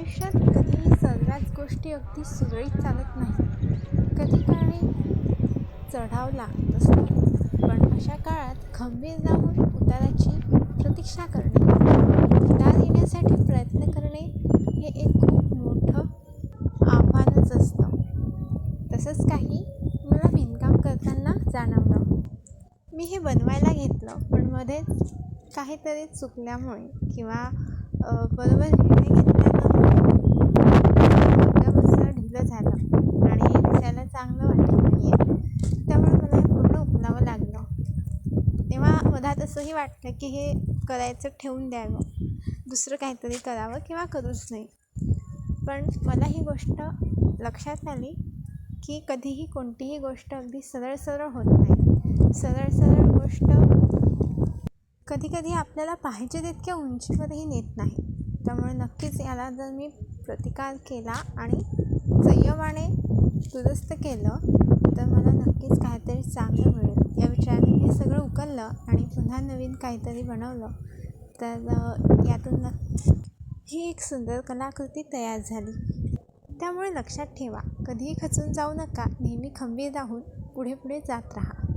आयुष्यात कधीही सर्वच गोष्टी अगदी सुरळीत चालत नाही कधी काळी चढाव लागत असतो. पण अशा काळात खंबीर राहून उताराची प्रतीक्षा करणे उतार येण्यासाठी प्रयत्न करणे हे एक खूप मोठं आव्हानच असतं. तसंच काही मला विणकाम करताना जाणवलं मी हे बनवायला घेतलं पण मध्येच काहीतरी चुकल्यामुळे किंवा बरोबर. निर्णय घेतल्यानं एकदम ढिलं झालं. आणि हे दिसायला चांगलं वाटत नाही आहे त्यामुळे मला पूर्ण उकलावं लागलं. तेव्हा मधात असंही वाटलं की हे करायचं ठेवून द्यावं. दुसरं काहीतरी करावं किंवा करूच नाही. पण मला ही गोष्ट लक्षात आली की कधीही कोणतीही गोष्ट अगदी सरळ सरळ होत नाही. सरळ सरळ गोष्ट कधीकधी आपल्याला पाहिजे तितक्या उंचीवरही नेत नाही. त्यामुळे नक्कीच याला जर मी प्रतिकार केला आणि संयमाने दुरुस्त केलं तर मला नक्कीच काहीतरी चांगलं मिळेल. या विचाराने मी सगळं उकललं आणि पुन्हा नवीन काहीतरी बनवलं तर यातून नक्की ही एक सुंदर कलाकृती तयार झाली. त्यामुळे लक्षात ठेवा कधीही खचून जाऊ नका नेहमी खंबीर राहून पुढे पुढे जात राहा.